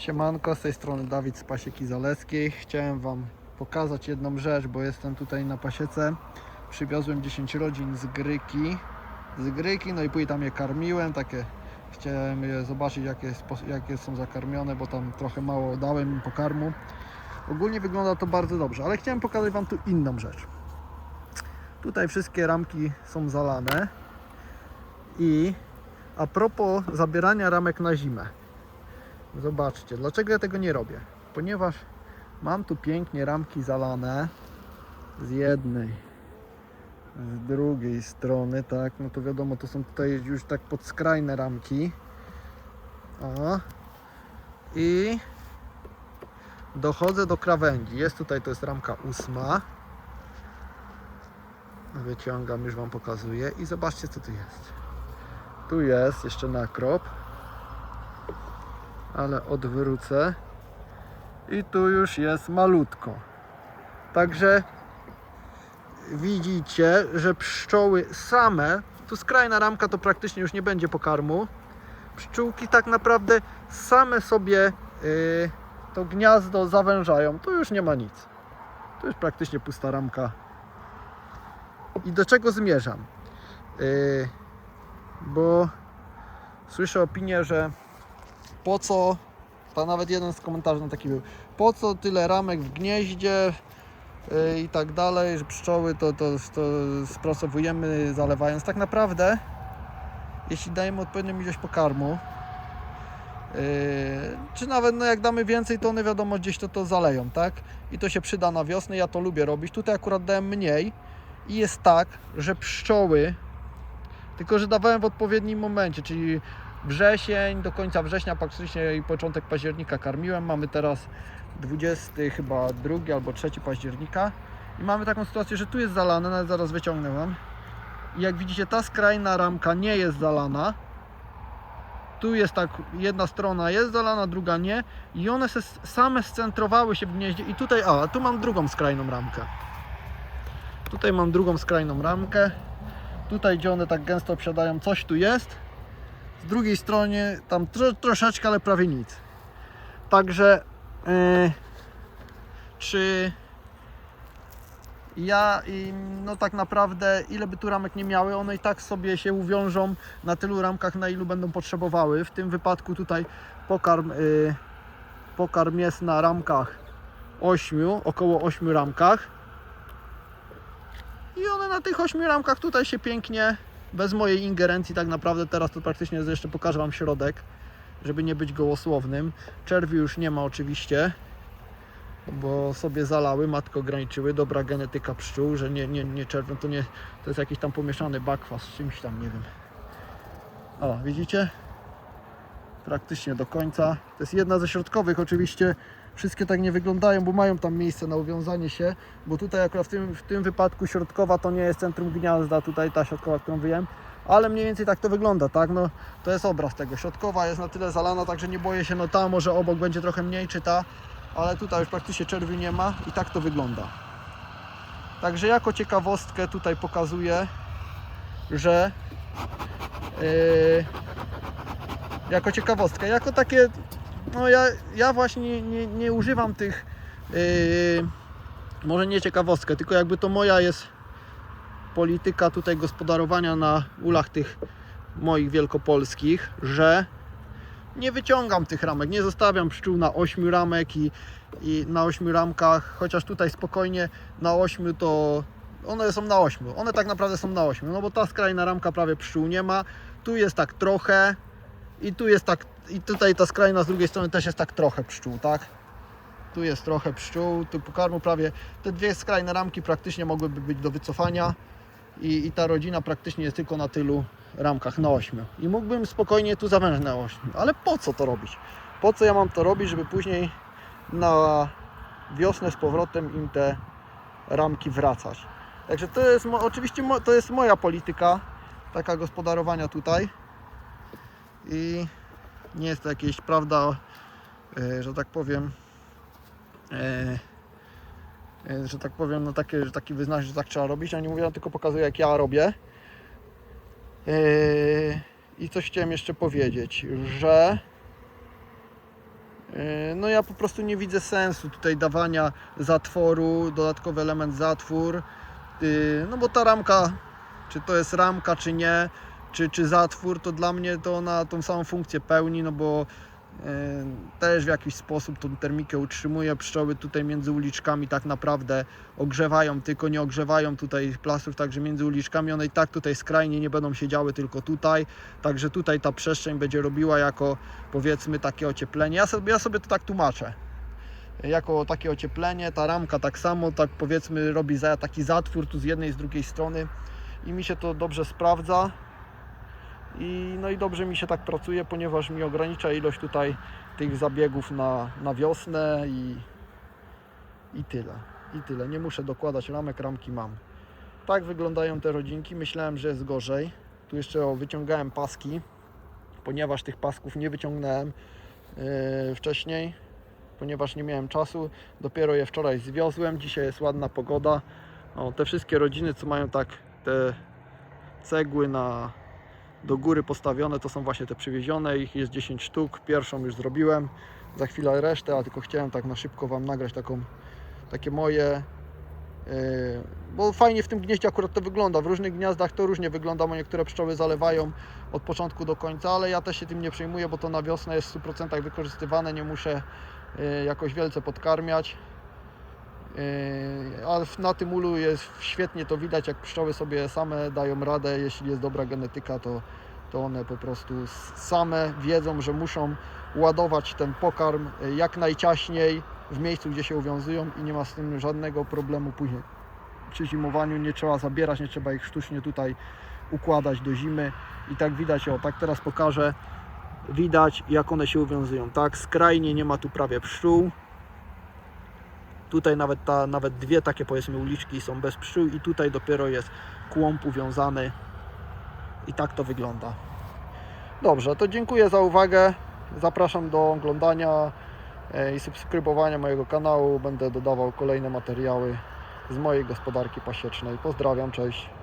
Siemanko, z tej strony Dawid z Pasieki Zaleskiej. Chciałem Wam pokazać jedną rzecz, bo jestem tutaj na pasiece. Przywiozłem 10 rodzin z Gryki. Z Gryki, no i później tam je karmiłem, takie chciałem je zobaczyć jakie, jakie są zakarmione, bo tam trochę mało dałem im pokarmu. Ogólnie wygląda to bardzo dobrze, ale chciałem pokazać Wam tu inną rzecz. Tutaj wszystkie ramki są zalane i a propos zabierania ramek na zimę. Zobaczcie, dlaczego ja tego nie robię? Ponieważ mam tu pięknie ramki zalane z jednej, z drugiej strony, tak, no to wiadomo, to są tutaj już tak podskrajne ramki. O. I dochodzę do krawędzi. Jest tutaj, to jest ramka ósma. Wyciągam, już Wam pokazuję i zobaczcie co tu jest. Tu jest jeszcze nakrop ale odwrócę. I tu już jest malutko. Także widzicie, że pszczoły same tu skrajna ramka to praktycznie już nie będzie pokarmu. Pszczółki tak naprawdę same sobie yy, to gniazdo zawężają. Tu już nie ma nic. Tu już praktycznie pusta ramka. I do czego zmierzam? Yy, bo słyszę opinię, że po co, to nawet jeden z komentarzy na taki był, po co tyle ramek w gnieździe yy, i tak dalej, że pszczoły to, to, to spracowujemy zalewając. Tak naprawdę, jeśli dajemy odpowiednią ilość pokarmu, yy, czy nawet no jak damy więcej, to one wiadomo gdzieś to, to zaleją, tak? I to się przyda na wiosnę, ja to lubię robić. Tutaj akurat dałem mniej i jest tak, że pszczoły, tylko że dawałem w odpowiednim momencie, czyli wrzesień, do końca września praktycznie i początek października karmiłem. Mamy teraz 20 chyba drugi albo 3 października i mamy taką sytuację, że tu jest zalane, nawet zaraz wyciągnę Wam. I jak widzicie ta skrajna ramka nie jest zalana. Tu jest tak, jedna strona jest zalana, druga nie i one se same scentrowały się w gnieździe i tutaj, a tu mam drugą skrajną ramkę. Tutaj mam drugą skrajną ramkę. Tutaj, gdzie one tak gęsto obsiadają, coś tu jest. Z drugiej stronie tam tro, troszeczkę, ale prawie nic. Także yy, czy ja i no tak naprawdę ile by tu ramek nie miały, one i tak sobie się uwiążą na tylu ramkach, na ilu będą potrzebowały. W tym wypadku tutaj pokarm, yy, pokarm jest na ramkach 8, około 8 ramkach. I one na tych 8 ramkach tutaj się pięknie, bez mojej ingerencji tak naprawdę, teraz to praktycznie jeszcze pokażę Wam środek, żeby nie być gołosłownym. Czerwi już nie ma oczywiście, bo sobie zalały, matko ograniczyły, dobra genetyka pszczół, że nie, nie, nie czerwią, to nie, to jest jakiś tam pomieszany bakwas z czymś tam, nie wiem. O, widzicie? Praktycznie do końca. To jest jedna ze środkowych oczywiście. Wszystkie tak nie wyglądają, bo mają tam miejsce na uwiązanie się, bo tutaj akurat w tym, w tym wypadku środkowa to nie jest centrum gniazda, tutaj ta środkowa, którą wyjem, ale mniej więcej tak to wygląda, tak? No, to jest obraz tego. Środkowa jest na tyle zalana, także nie boję się, no ta może obok będzie trochę mniej, czy ta, ale tutaj już praktycznie czerwi nie ma i tak to wygląda. Także jako ciekawostkę tutaj pokazuję, że yy, jako ciekawostkę, jako takie no ja, ja właśnie nie, nie, używam tych yy, może nie ciekawostkę, tylko jakby to moja jest polityka tutaj gospodarowania na ulach tych moich wielkopolskich, że nie wyciągam tych ramek, nie zostawiam pszczół na 8 ramek i, i na 8 ramkach, chociaż tutaj spokojnie na 8 to one są na 8, one tak naprawdę są na 8, no bo ta skrajna ramka prawie pszczół nie ma, tu jest tak trochę i tu jest tak, i tutaj ta skrajna z drugiej strony też jest tak trochę pszczół, tak? Tu jest trochę pszczół, tu pokarmu prawie, te dwie skrajne ramki praktycznie mogłyby być do wycofania i, i ta rodzina praktycznie jest tylko na tylu ramkach, na 8. I mógłbym spokojnie tu zawężyć na 8, ale po co to robić? Po co ja mam to robić, żeby później na wiosnę z powrotem im te ramki wracać? Także to jest oczywiście to jest moja polityka taka gospodarowania tutaj i nie jest to jakieś, prawda, e, że tak powiem, e, e, że tak powiem, no takie, że taki wyznacznik, że tak trzeba robić, ja nie mówię, tylko pokazuję jak ja robię. I coś chciałem jeszcze powiedzieć, że No ja po prostu nie widzę sensu tutaj dawania zatworu, dodatkowy element zatwór. Yy, No bo ta ramka, czy to jest ramka, czy nie, czy, czy zatwór, to dla mnie to ona tą samą funkcję pełni, no bo yy, też w jakiś sposób tą termikę utrzymuje. Pszczoły tutaj między uliczkami tak naprawdę ogrzewają, tylko nie ogrzewają tutaj plastrów, także między uliczkami one i tak tutaj skrajnie nie będą siedziały tylko tutaj. Także tutaj ta przestrzeń będzie robiła jako powiedzmy takie ocieplenie. Ja sobie, ja sobie to tak tłumaczę. Jako takie ocieplenie, ta ramka tak samo, tak powiedzmy robi taki zatwór tu z jednej i z drugiej strony i mi się to dobrze sprawdza. I, no i dobrze mi się tak pracuje, ponieważ mi ogranicza ilość tutaj tych zabiegów na, na wiosnę i, i tyle. I tyle. Nie muszę dokładać ramek, ramki mam. Tak wyglądają te rodzinki. Myślałem, że jest gorzej. Tu jeszcze o, wyciągałem paski, ponieważ tych pasków nie wyciągnąłem yy, wcześniej, ponieważ nie miałem czasu. Dopiero je wczoraj zwiozłem. Dzisiaj jest ładna pogoda. O, te wszystkie rodziny, co mają tak te cegły na, do góry postawione, to są właśnie te przywiezione. Ich jest 10 sztuk. Pierwszą już zrobiłem. Za chwilę resztę, a tylko chciałem tak na szybko Wam nagrać taką, takie moje Yy, bo fajnie w tym gnieździe akurat to wygląda. W różnych gniazdach to różnie wygląda, bo niektóre pszczoły zalewają od początku do końca, ale ja też się tym nie przejmuję, bo to na wiosnę jest w 100% wykorzystywane, nie muszę yy, jakoś wielce podkarmiać. Yy, A na tym ulu jest świetnie to widać, jak pszczoły sobie same dają radę, jeśli jest dobra genetyka, to, to one po prostu same wiedzą, że muszą ładować ten pokarm yy, jak najciaśniej w miejscu, gdzie się uwiązują i nie ma z tym żadnego problemu później. Przy zimowaniu nie trzeba zabierać, nie trzeba ich sztucznie tutaj układać do zimy. I tak widać, o tak teraz pokażę, widać jak one się uwiązują. Tak, skrajnie nie ma tu prawie pszczół. Tutaj nawet, ta, nawet dwie takie powiedzmy uliczki są bez pszczół i tutaj dopiero jest kłąb uwiązany i tak to wygląda. Dobrze, to dziękuję za uwagę. Zapraszam do oglądania e, i subskrybowania mojego kanału. Będę dodawał kolejne materiały z mojej gospodarki pasiecznej. Pozdrawiam, cześć.